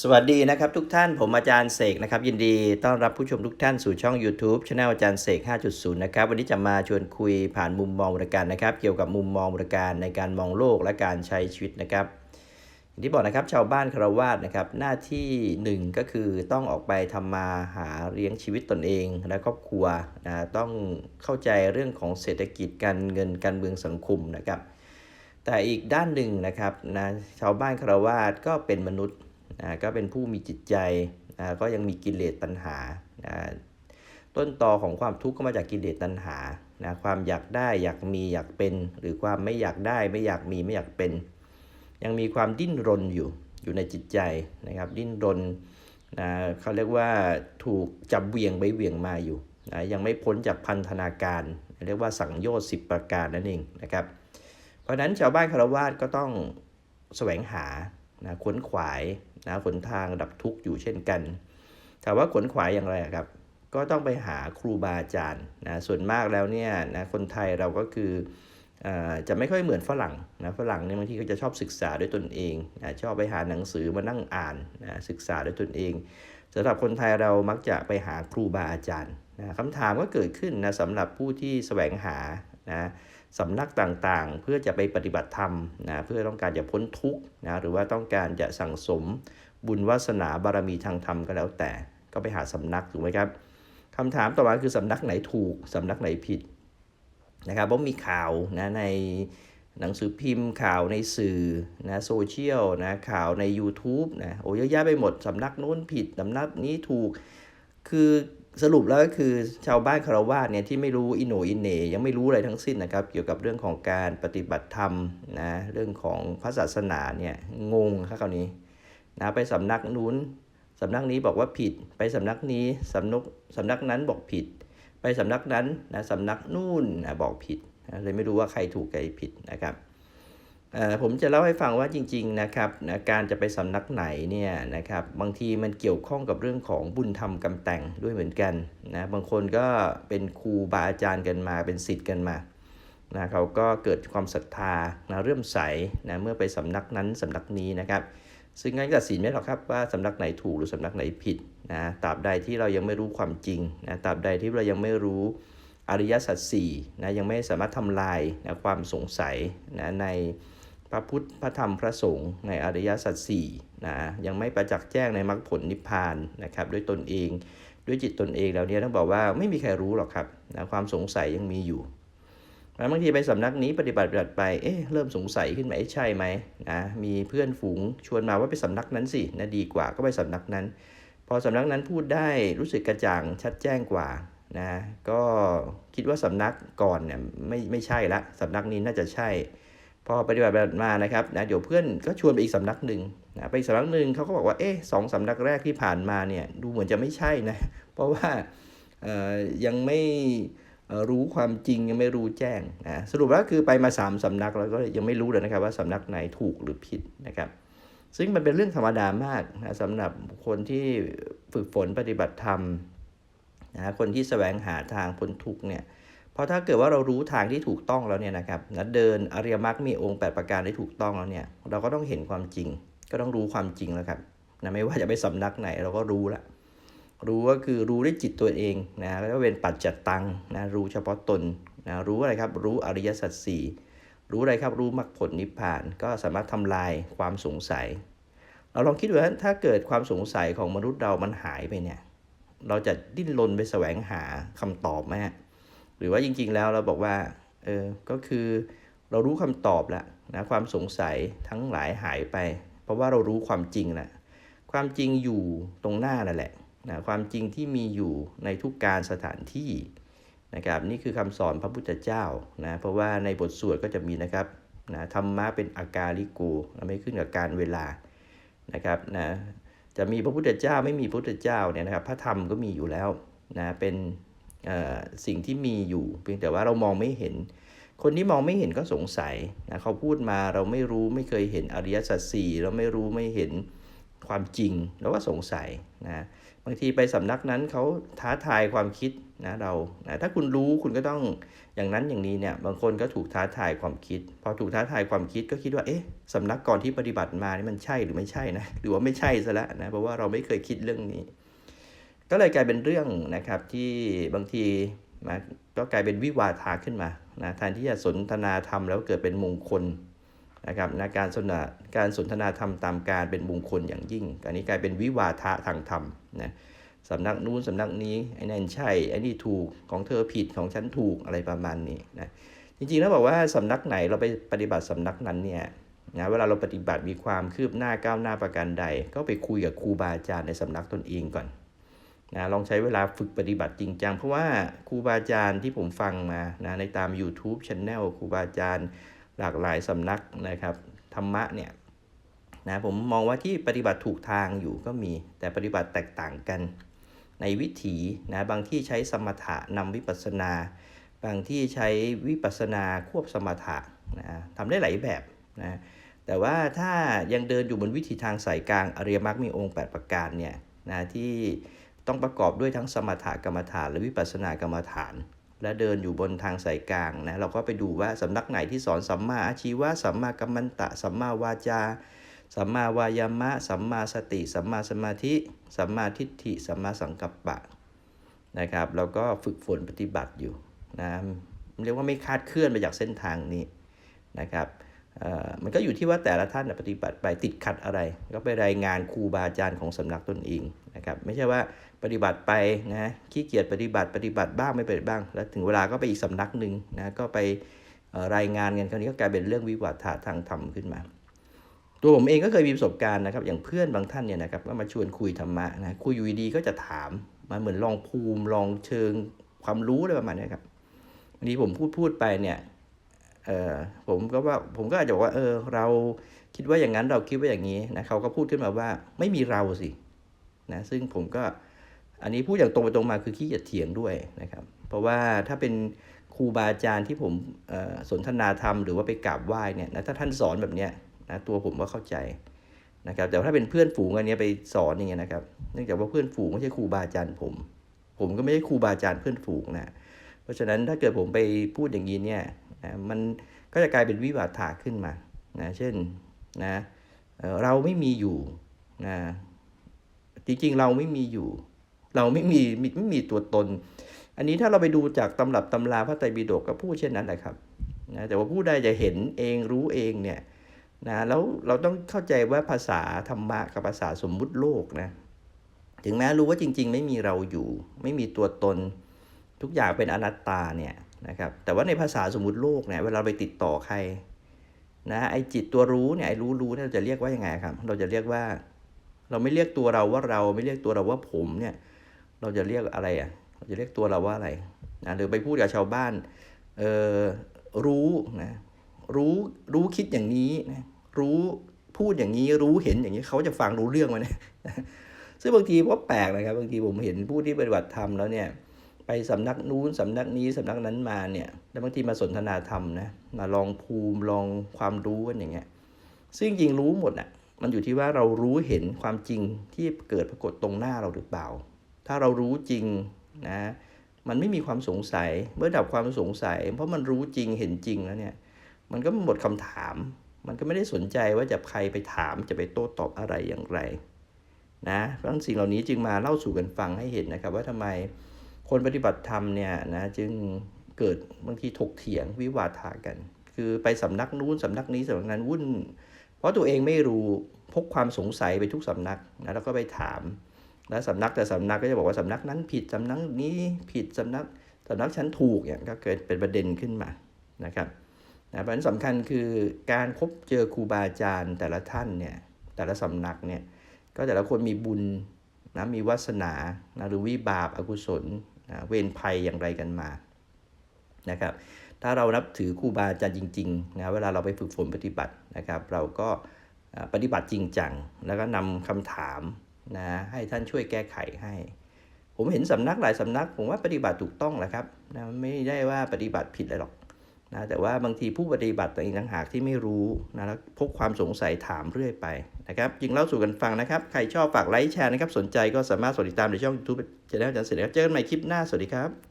สวัสดีนะครับทุกท่านผมอาจารย์เสกนะครับยินดีต้อนรับผู้ชมทุกท่านสู่ช่อง YouTube c h anel อาจารย์เสก 5.0 นะครับวันนี้จะมาชวนคุยผ่านมุมมองบริการนะครับ เกี่ยวกับมุมมองบริการในการมองโลกและการใช้ชีวิตนะครับอย่างที่บอกนะครับชาวบ้านคารวาสนะครับหน้าที่หนึ่งก็คือต้องออกไปทำมาหาเลี้ยงชีวิตตนเองและครอบครัวนะต้องเข้าใจเรื่องของเศรษฐกิจการเงินการเมืองสังคมนะครับแต่อีกด้านหนึ่งนะครับนะชาวบ้านคารวาสก็เป็นมนุษย์ นะก็เป็นผู้มีจิตใจนะก็ยังมีกิเลสตัณหานะต้นตอของความทุกข์ก็มาจากกิเลสตัณหานะความอยากได้อยากมีอยากเป็น หรือความไม่อยากได้ไม่อยากมีไม่อยากเป็น ยังมีความดิ้นรนอยู่อยู่ในจิตใจนะครับ ดิ้นรนนะเขาเรียกว่าถูกจับเวียงไปเวียงมาอยู่นะยังไม่พ้นจากพันธนาการ เรียกว่าสังโยชน์สิประการนั่นเองนะครับ เพราะฉะนั้นชาวบ้านคารวาสก็ต้องแสวงหา นะขวนขวายนะขนทางดับทุกข์อยู่เช่นกันถามว่าขวนขวายอย่างไรครับ ก็ต้องไปหาครูบาอาจารย์นะส่วนมากแล้วเนี่ยนะคนไทยเราก็คืออจะไม่ค่อยเหมือนฝรั่งนะฝรั่งเนี่ยบางทีก็จะชอบศึกษาด้วยตนเองนะชอบไปหาหนังสือมานั่งอ่านนะศึกษาด้วยตนเองสำหรับคนไทยเรามักจะไปหาครูบาอาจารย์นะคำถามก็เกิดขึ้นนะสำหรับผู้ที่แสวงหานะ สำนักต่างๆ เพื่อจะไปปฏิบัติธรรมนะเพื่อต้องการจะพ้นทุกข์นะหรือว่าต้องการจะสั่งสมบุญวาสนาบารมีทางธรรมก็แล้วแต่ ก็ไปหาสำนักถูกไหมครับคำถามต่อมาคือสำนักไหนถูกสำนักไหนผิดนะครับเพราะมีข่าวนะในหนังสือพิมพ์ข่าวในสื่อนะโซเชียลนะข่าวใน YouTube นะโอ้เยอะแยะไปหมดสำนักโน้นผิดสำนักนี้ถูก คือ สรุปแล้วก็คือชาวบ้านคารวาสเนี่ยที่ไม่รู้อิโหนอินเนยังไม่รู้อะไรทั้งสิ้นนะครับ เกี่ยวกับเรื่องของการปฏิบัติธรรมนะเรื่องของพระศาสนาเนี่ยงงครับคราวนี้นะไปสำนักนู้นสำนักนี้บอกว่าผิด ไปสำนักนี้สำนักสำนักนั้นบอกผิด ไปสำนักนั้นนะสำนักนู่นนะบอกผิดนะเลยไม่รู้ว่าใครถูกใครผิดนะครับ ผมจะเล่าให้ฟังว่าจริงๆนะครับนะการจะไปสำนักไหนเนี่ยนะครับบางทีมันเกี่ยวข้องกับเรื่องของบุญธรรมกำแต่งด้วยเหมือนกันนะบางคนก็เป็นครูบาอาจารย์กันมาเป็นศิษย์กันมานะเขาก็เกิดความศรัทธานะเริ่มใสนะเมื่อไปสำนักนั้นสำนักนี้นะครับ ซึ่งงั้นตัดสินไม่หรอกครับว่าสำนักไหนถูกหรือสำนักไหนผิดนะตราบใดที่เรายังไม่รู้ความจริงนะตราบใดที่เรายังไม่รู้อริยสัจสี่นะยังไม่สามารถทำลายนะความสงสัยนะใน พระพุทธพระธรรมพระสงฆ์ในอริยสัจสี่นะยังไม่ประจักษ์แจ้งในมรรคผลนิพพานนะครับด้วยตนเองด้วยจิตตนเองแล้วเนี่ยต้องบอกว่าไม่มีใครรู้หรอกครับนะความสงสัยยังมีอยู่แล้วบางทีไปสำนักนี้ปฏิบัติบัติไปเอ๊ะเริ่มสงสัยขึ้นมาเอ๊ะใช่ไหมนะมีเพื่อนฝูงชวนมาว่าไปสำนักนั้นสินะดีกว่าก็ไปสำนักนั้น พอสำนักนั้นพูดได้รู้สึกกระจ่างชัดแจ้งกว่านะก็คิดว่าสำนักก่อนเนี่ยไม่ไม่ใช่ละสำนักนี้น่าจะใช่ พอปฏิบัติมานะครับนะเดี๋ยวเพื่อนก็ชวนไปอีกสำนักหนึ่งนะไปอีกสำนักหนึ่งเขาก็บอกว่าเอ๊ะสองสำนักแรกที่ผ่านมาเนี่ยดูเหมือนจะไม่ใช่นะเพราะว่าเอ่อยังไม่อรู้ความจริงยังไม่รู้แจ้งนะสรุปแล้วคือไปมาสามสำนักแล้วก็ยังไม่รู้เลยนะครับว่าสำนักไหนถูกหรือผิดนะครับ ซึ่งมันเป็นเรื่องธรรมดามากนะสำหรับคนที่ฝึกฝนปฏิบัติธรรมนะคนที่แสวงหาทางพ้นทุกเนี่ย เพราะถ้าเกิดว่าเรารู้ทางที่ถูกต้องแล้วเนี่ยนะครับนะเดินอริยมรรคมีองค์8ประการได้ถูกต้องแล้วเนี่ย เราก็ต้องเห็นความจริง ก็ต้องรู้ความจริงแล้วครับนะไม่ว่าจะไปสำนักไหนเราก็รู้ละรู้ก็คือรู้ด้วยจิตตัวเองนะแล้วก็เป็นปัจจัตตังนะรู้เฉพาะตนนะรู้อะไรครับ รู้อริยสัจสี่รู้อะไรครับ รู้มรรคผลนิพพาน ก็สามารถทำลายความสงสัย เราลองคิดดูว่าถ้าเกิดความสงสัยของมนุษย์เรามันหายไปเนี่ย เราจะดิ้นรนไปแสวงหาคำตอบไหมฮะ หรือว่าจริงๆแล้วเราบอกว่าเออก็คือเรารู้คำตอบแล้วนะความสงสัยทั้งหลายหายไป เพราะว่าเรารู้ความจริงแล้วความจริงอยู่ตรงหน้านั่นแหละนะความจริงที่มีอยู่ในทุกการสถานที่นะครับนี่คือคำสอนพระพุทธเจ้านะเพราะว่าในบทสวดก็จะมีนะครับนะธรรมะเป็นอากาลิโกนะไม่ขึ้นกับการเวลานะครับนะจะมีพระพุทธเจ้าไม่มีพระพุทธเจ้าเนี่ยนะครับพระธรรมก็มีอยู่แล้วนะเป็น สิ่งที่มีอยู่ เพียงแต่ว่าเรามองไม่เห็น คนที่มองไม่เห็นก็สงสัยนะเขาพูดมาเราไม่รู้ไม่เคยเห็นอริยสัจสี่เราไม่รู้ไม่เห็นความจริงแล้วก็สงสัยนะบางทีไปสำนักนั้นเขาท้าทายความคิดนะเรานะถ้าคุณรู้คุณก็ต้องอย่างนั้นอย่างนี้เนี่ยบางคนก็ถูกท้าทายความคิด พอถูกท้าทายความคิดก็คิดว่าเอ๊ะสำนักก่อนที่ปฏิบัติมานี่มันใช่หรือไม่ใช่นะหรือว่าไม่ใช่ซะแล้วนะเพราะว่าเราไม่เคยคิดเรื่องนี้ ก็เลยกลายเป็นเรื่องนะครับที่บางทีนะก็กลายเป็นวิวาทาขึ้นมานะแทนที่จะสนทนาธรรมแล้วเกิดเป็นมงคลนะครับนะการสนทนาการสนทนาธรรมตามการเป็นมงคลอย่างยิ่งอันนี้กลายเป็นวิวาทะทางธรรมนะสำนักนู้นสำนักนี้ไอ้นั่นใช่ไอ้นี่ถูกของเธอผิดของฉันถูกอะไรประมาณนี้นะจริงๆแล้วบอกว่าสำนักไหนเราไปปฏิบัติสำนักนั้นเนี่ยนะเวลาเราปฏิบัติมีความคืบหน้าก้าวหน้าประการใด ก็ไปคุยกับครูบาอาจารย์ในสำนักตนเองก่อน นะลองใช้เวลาฝึกปฏิบัติจริงจัง เพราะว่าครูบาอาจารย์ที่ผมฟังมานะในตาม YouTube c h anel ครูบาอาจารย์หลากหลายสำนักนะครับธรรมะเนี่ยนะผมมองว่าที่ปฏิบัติถูกทางอยู่ก็มีแต่ปฏิบัติแตกต่างกัน ในวิถีนะบางที่ใช้สมถะนำวิปัสสนา บางที่ใช้วิปัสสนาควบสมถะนะทำได้หลายแบบนะแต่ว่าถ้ายังเดินอยู่บนวิถีทางสายกลางอริยมรรคมีองค์ 8 ประการเนี่ยนะที่ ต้องประกอบด้วยทั้งสมถกรรมฐานและวิปัสสนากรรมฐาน และเดินอยู่บนทางสายกลางนะเราก็ไปดูว่าสำนักไหนที่สอนสัมมาอาชีวะสัมมากัมมันตะสัมมาวาจาสัมมาวายามะ สัมมาสติ สัมมาสมาธิ สัมมาทิฏฐิ สัมมาสังกัปปะนะครับเราก็ฝึกฝนปฏิบัติอยู่นะเรียกว่าไม่คาดเคลื่อนไปจากเส้นทางนี้นะครับ มันก็อยู่ที่ว่าแต่ละท่านปฏิบัติไปติดขัดอะไร ก็ไปรายงานครูบาอาจารย์ของสำนักตนเองนะครับไม่ใช่ว่าปฏิบัติไปนะขี้เกียจปฏิบัติปฏิบัติบ้างไม่ปฏิบัติบ้าง แล้วถึงเวลาก็ไปอีกสำนักหนึ่งนะก็ไปรายงานกันคราวนี้ก็กลายเป็นเรื่องวิวัฒน์ทางธรรมขึ้นมา ตัวผมเองก็เคยมีประสบการณ์นะครับ อย่างเพื่อนบางท่านเนี่ยนะครับก็มาชวนคุยธรรมะนะคุยอยู่ดีๆก็จะถามมาเหมือนลองภูมิลองเชิงความรู้อะไรประมาณนี้ครับวันนี้ผมพูดพูดไปเนี่ย เออผมก็ว่าผมก็อาจจะบอกว่าเออเราคิดว่าอย่างนั้นเราคิดว่าอย่างนี้นะเขาก็พูดขึ้นมาว่าไม่มีเราสินะซึ่งผมก็อันนี้พูดอย่างตรงไปตรงมาคือขี้เกียจเถียงด้วยนะครับ เพราะว่าถ้าเป็นครูบาอาจารย์ที่ผมสนทนาธรรมหรือว่าไปกราบไหว้เนี่ยนะถ้าท่านสอนแบบเนี้ยนะตัวผมก็เข้าใจนะครับแต่ถ้าเป็นเพื่อนฝูงอันเนี้ยไปสอนอย่างเงี้ยนะครับ เนื่องจากว่าเพื่อนฝูงไม่ใช่ครูบาอาจารย์ผม ผมก็ไม่ใช่ครูบาอาจารย์เพื่อนฝูงนะเพราะฉะนั้นถ้าเกิดผมไปพูดอย่างนี้เนี่ย นะมันก็จะกลายเป็นวิวาทาขึ้นมานะเช่นนะเราไม่มีอยู่นะจริงๆเราไม่มีอยู่ เราไม่มีไม่ไม่มีตัวตน อันนี้ถ้าเราไปดูจากตำรับตำราพระไตรปิฎกก็พูดเช่นนั้นแหละครับนะแต่ว่าผู้ใดจะเห็นเองรู้เองเนี่ยนะแล้วเราต้องเข้าใจว่าภาษาธรรมะกับภาษาสมมุติโลกนะถึงแม้รู้ว่าจริง ๆ ไม่มีเราอยู่ ไม่มีตัวตน ทุกอย่างเป็นอนัตตาเนี่ย นะครับแต่ว่าในภาษาสมมติโลกเนี่ยเวลาเราไปติดต่อใครนะไอจิตตัวรู้เนี่ยไอรู้รู้เนี่ยเราจะเรียกว่ายังไงครับ เราจะเรียกว่า เราไม่เรียกตัวเราว่าเราไม่เรียกตัวเราว่าผมเนี่ย เราจะเรียกอะไรอะ เราจะเรียกตัวเราว่าอะไรนะหรือไปพูดกับชาวบ้านเออรู้นะรู้รู้คิดอย่างนี้นะรู้พูดอย่างนี้รู้เห็นอย่างนี้เขาจะฟังรู้เรื่องไหมเนี่ยซึ่งบางทีก็แปลกนะครับบางทีผมเห็นผู้ที่ปฏิบัติธรรมแล้วเนี่ย ไปสำนักนู้นสำนักนี้สำนักนั้นมาเนี่ยแล้วบางทีมาสนทนาธรรมนะมาลองภูมิลองความรู้กันอย่างเงี้ยซึ่งจริงรู้หมดอะมันอยู่ที่ว่าเรารู้เห็นความจริงที่เกิดปรากฏตรงหน้าเราหรือเปล่า ถ้าเรารู้จริงนะมันไม่มีความสงสัยเมื่อดับความสงสัย เพราะมันรู้จริงเห็นจริงแล้วเนี่ยมันก็หมดคำถาม มันก็ไม่ได้สนใจว่าจะใครไปถามจะไปโต้ตอบอะไรอย่างไรนะเพราะฉะนั้นสิ่งเหล่านี้จึงมาเล่าสู่กันฟังให้เห็นนะครับว่าทำไม คนปฏิบัติธรรมเนี่ยนะจึงเกิดบางทีถกเถียงวิวาทากัน คือไปสำนักนู้นสำนักนี้สำนักนั้นวุ่น เพราะตัวเองไม่รู้พกความสงสัยไปทุกสำนักนะแล้วก็ไปถาม แล้วสำนักแต่สำนักก็จะบอกว่าสำนักนั้นผิดสำนักนี้ผิดสำนักสำนักฉันถูกอย่างก็เกิดเป็นประเด็นขึ้นมานะครับนะเพราะฉะนั้นสำคัญคือการพบเจอครูบาอาจารย์แต่ละท่านเนี่ยแต่ละสำนักเนี่ยก็แต่ละคนมีบุญนะมีวาสนานะหรือวิบากอกุศล นะเวรภัยอย่างไรกันมานะครับถ้าเรานับถือครูบาอาจารย์จริงๆนะเวลาเราไปฝึกฝนปฏิบัตินะครับ เราก็ปฏิบัติจริงจังแล้วก็นำคำถามนะให้ท่านช่วยแก้ไขให้ ผมเห็นสำนักหลายสำนัก ผมว่าปฏิบัติถูกต้องแหละครับนะไม่ได้ว่าปฏิบัติผิดอะไรหรอก นะแต่ว่าบางทีผู้ปฏิบัติตัวเองต่างหากที่ไม่รู้นะแล้วพกความสงสัยถามเรื่อยไปนะครับจึงเล่าสู่กันฟังนะครับ ใครชอบฝากไลค์แชร์นะครับ สนใจก็สามารถสดติดตามในช่อง YouTube จะได้อาจารย์เสร็จนะครับเจอกันใหม่คลิปหน้าสวัสดีครับ